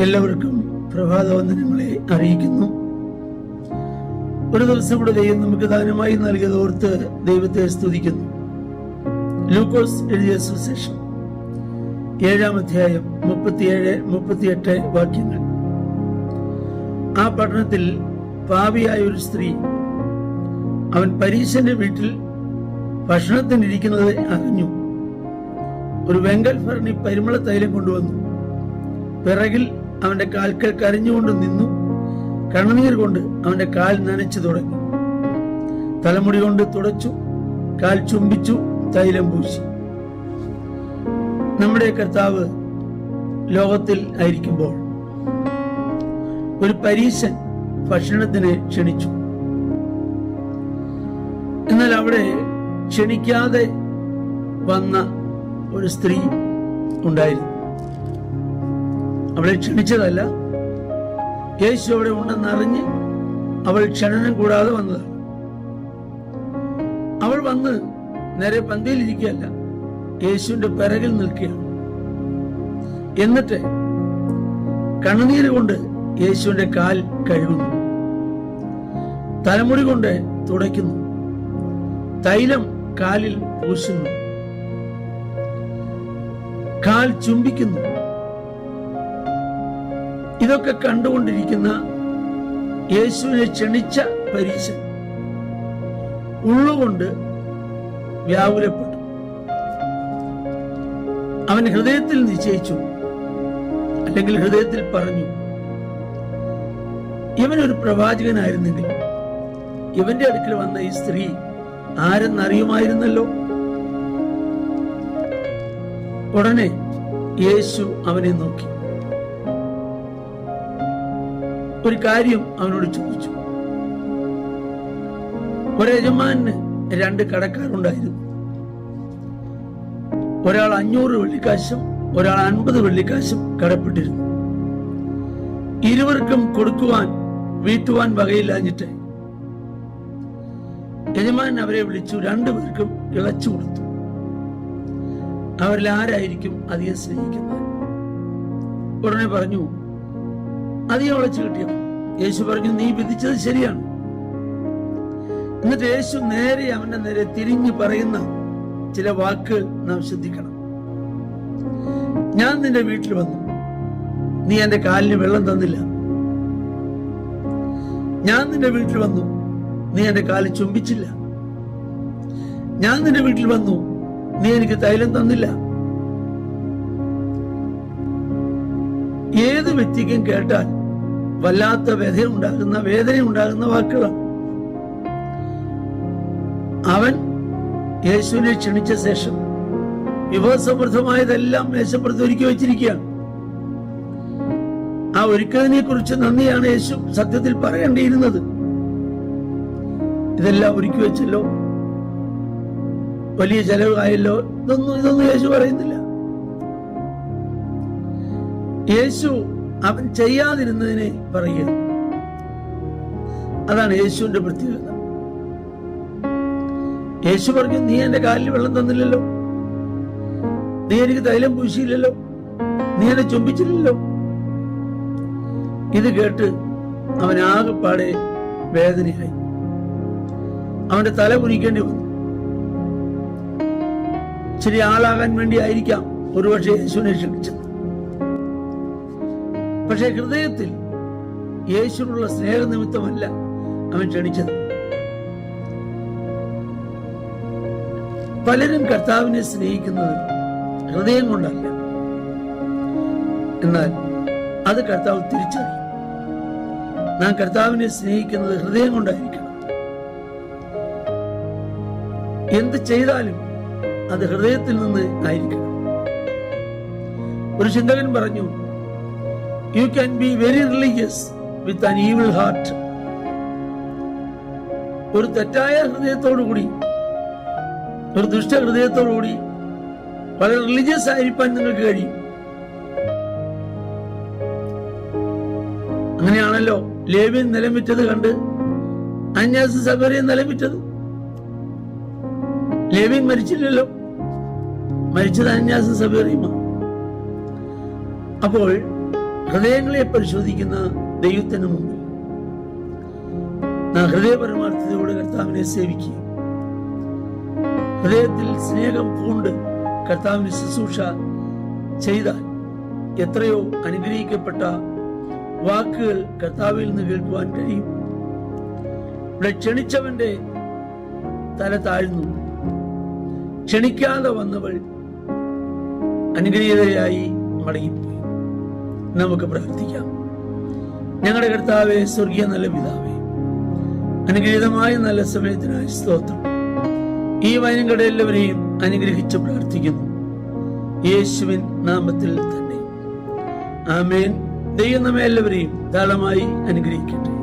എല്ലാവർക്കും പ്രഭാതവന്ദനങ്ങളെ അറിയിക്കുന്നു. ഒരു ദിവസം കൂടെ ദൈവം നമുക്ക് ദാനമായി നൽകിയത് ഓർത്ത് ദൈവത്തെ സ്തുതിക്കുന്നു. ലൂക്കോസ് എഴുതിയ സുശേഷം ഏഴാം അധ്യായം മുപ്പത്തിയേഴ് മുപ്പത്തിയെട്ട് വാക്യങ്ങൾ. ആ പഠനത്തിൽ പാവിയായ ഒരു സ്ത്രീ അവൻ പരീശന്റെ വീട്ടിൽ ഭക്ഷണത്തിനിരിക്കുന്നത് അറിഞ്ഞു. ഒരു വെങ്കൽ ഭരണി പരിമള തൈലം കൊണ്ടുവന്നു. പിറകിൽ അവന്റെ കാൽക്കൽ കരഞ്ഞുകൊണ്ട് നിന്നു. കണ്ണുനീർ കൊണ്ട് അവന്റെ കാൽ നനച്ചു തുടങ്ങി. തലമുടി കൊണ്ട് തുടച്ചു കാൽ ചുംബിച്ചു തൈലം പൂശി. നമ്മുടെ കർത്താവ് ലോകത്തിൽ ആയിരിക്കുമ്പോൾ ഒരു പരീശൻ ഭക്ഷണത്തിന് ക്ഷണിച്ചു. എന്നാൽ അവിടെ ക്ഷണിക്കാതെ വന്ന ഒരു സ്ത്രീ ഉണ്ടായിരുന്നു. അവളെ ക്ഷണിച്ചതല്ല. യേശു അവിടെ ഉണ്ടെന്നറിഞ്ഞ് അവൾ ക്ഷണനം കൂടാതെ വന്നതാണ് അവൾ വന്ന് നേരെ പന്തിയിലിരിക്കുകയല്ല യേശുവിന്റെ പിറകിൽ നിൽക്കുകയാണ്. എന്നിട്ട് കണ്ണുനീര് കൊണ്ട് യേശുവിന്റെ കാൽ കഴുകുന്നു. തലമുടി കൊണ്ട് തുടയ്ക്കുന്നു. തൈലം കാലിൽ പൂശുന്നു. കാൽ ചുംബിക്കുന്നു. ഇതൊക്കെ കണ്ടുകൊണ്ടിരിക്കുന്ന യേശുവിനെ ക്ഷണിച്ച പരീശൻ ഉള്ളുകൊണ്ട് വ്യാകുലപ്പെട്ടു. അവൻ ഹൃദയത്തിൽ നിശ്ചയിച്ചു അല്ലെങ്കിൽ ഹൃദയത്തിൽ പറഞ്ഞു ഇവനൊരു പ്രവാചകനായിരുന്നെങ്കിൽ ഇവന്റെ അടുക്കൽ വന്ന ഈ സ്ത്രീ ആരെന്നറിയുമായിരുന്നല്ലോ? ഉടനെ യേശു അവനെ നോക്കി. ഒരു കാര്യം അവനോട് ചോദിച്ചു. ഒരു രണ്ട് കടക്കാരുണ്ടായിരുന്നു. ഒരാൾ അഞ്ഞൂറ് വെള്ളിക്കാശും ഒരാൾ അൻപത് വെള്ളിക്കാശും കടപ്പെട്ടിരുന്നു. ഇരുവർക്കും കൊടുക്കുവാൻ വീട്ടുവാൻ വകയില്ലാഞ്ഞിട്ട് യജമാൻ അവരെ വിളിച്ചു രണ്ടുപേർക്കും ഇളച്ചു കൊടുത്തു. അവരിൽ ആരായിരിക്കും അധികം സ്നേഹിക്കുന്നത്? ഉടനെ പറഞ്ഞു അധികം ഇളച്ചു കിട്ടിയോ യേശു പറഞ്ഞു നീ വിധിച്ചത് ശരിയാണ്. എന്നിട്ട് യേശു നേരെ അവന്റെ നേരെ തിരിഞ്ഞു പറയുന്ന ചില വാക്കുകൾ നാം ശ്രദ്ധിക്കണം. ഞാൻ നിന്റെ വീട്ടിൽ വന്നു. നീ എന്റെ കാലിന് വെള്ളം തന്നില്ല. ഞാൻ നിന്റെ വീട്ടിൽ വന്നു. നീ എന്റെ കാലിൽ ചുംബിച്ചില്ല. ഞാൻ നിന്റെ വീട്ടിൽ വന്നു. നീ എനിക്ക് തൈലം തന്നില്ല. ഏത് വ്യക്തിക്കും കേട്ടാൽ വല്ലാത്ത വ്യഥ ഉണ്ടാകുന്ന വേദന ഉണ്ടാകുന്ന വാക്കുകളാണ് അവൻ യേശുവിനെ ക്ഷണിച്ച ശേഷം വിഭവസമൃദ്ധമായതെല്ലാം മേശപ്പുറത്ത് ഒരുക്കി വെച്ചിരിക്കുകയാണ്. ആ ഒരുക്കതിനെ കുറിച്ച് നന്ദിയാണ് യേശു സത്യത്തിൽ പറയേണ്ടിയിരുന്നത്. ഇതെല്ലാം ഒരുക്കി വെച്ചല്ലോ. വലിയ ചെലവായല്ലോ. ഇതൊന്നും ഇതൊന്നും യേശു പറയുന്നില്ല. യേശു അവൻ ചെയ്യാതിരുന്നതിനെ പറയുക. അതാണ് യേശുവിന്റെ പ്രത്യേകത. യേശു പറഞ്ഞു നീ എന്റെ കാലിൽ വെള്ളം തന്നില്ലല്ലോ. നീ എനിക്ക് തൈലം പൂശിയില്ലല്ലോ. നീ എന്നെ ചുംബിച്ചില്ലല്ലോ. ഇത് കേട്ട് അവൻ ആകെപ്പാടെ വേദനയായി. അവന്റെ തല കുനിക്കേണ്ടി വന്നു. ശരി ആളാകാൻ വേണ്ടി ആയിരിക്കാം ഒരുപക്ഷെ യേശുവിനെ ക്ഷണിച്ചത് പക്ഷെ ഹൃദയത്തിൽ യേശുവിനുള്ള സ്നേഹനിമിത്തമല്ല അവൻ ക്ഷണിച്ചത്. പലരും കർത്താവിനെ സ്നേഹിക്കുന്നത് ഹൃദയം കൊണ്ടല്ല. എന്നാൽ അത് കർത്താവ് തിരിച്ചറിയും. നാം കർത്താവിനെ സ്നേഹിക്കുന്നത് ഹൃദയം കൊണ്ടായിരിക്കണം. എന്ത് ചെയ്താലും അത് ഹൃദയത്തിൽ നിന്ന് ആയിരിക്കണം. ഒരു ചിന്തകൻ പറഞ്ഞു you can be very religious with an evil heart ഒരു തെറ്റായ ഹൃദയത്തോടുകൂടി ഒരു ദുഷ്ട ഹൃദയത്തോടുകൂടി വളരെ റിലീജിയസ് ആയിരിക്കാൻ നിങ്ങൾക്ക് കഴിയും. അങ്ങനെയാണല്ലോ ലേവ്യൻ നിലം വിറ്റത് കണ്ട് അന്യാസ് സബരി നിലം വിറ്റത് ലേവ്യൻ മരിച്ചില്ലല്ലോ. മരിച്ചത് അന്യാസ് സബേറിയുമാണ് അപ്പോൾ ഹൃദയങ്ങളെ പരിശോധിക്കുന്ന ദൈവത്തിന് മുമ്പിൽ. നാം ഹൃദയപരമാർത്ഥതയോടെ കർത്താവിനെ സേവിക്കുകയും ഹൃദയത്തിൽ സ്നേഹം പൂണ്ട് കർത്താവിന് ശുശ്രൂഷ ചെയ്താൽ എത്രയോ അനുഗ്രഹിക്കപ്പെട്ട വാക്കുകൾ കർത്താവിൽ നിന്ന് കേൾക്കുവാൻ കഴിയും. ഇവിടെ ക്ഷണിച്ചവന്റെ തല താഴ്ന്നു. ക്ഷണിക്കാതെ വന്നവൾ അനുഗ്രഹീതയായി മടങ്ങിപ്പോയി. നമുക്ക് പ്രാർത്ഥിക്കാം. ഞങ്ങളുടെ കർത്താവെ സ്വർഗീയ നല്ല പിതാവേ അനുഗ്രഹീതമായ നല്ല സമയത്തിനായി സ്തോത്രം. ഈ വയനങ്ങളുടെ എല്ലാവരെയും അനുഗ്രഹിച്ച് പ്രാർത്ഥിക്കുന്നു. യേശുവിൻ നാമത്തിൽ തന്നെ. ആമേൻ. ദൈവം നമ്മെ എല്ലാവരെയും ധാരാളമായി അനുഗ്രഹിക്കട്ടെ.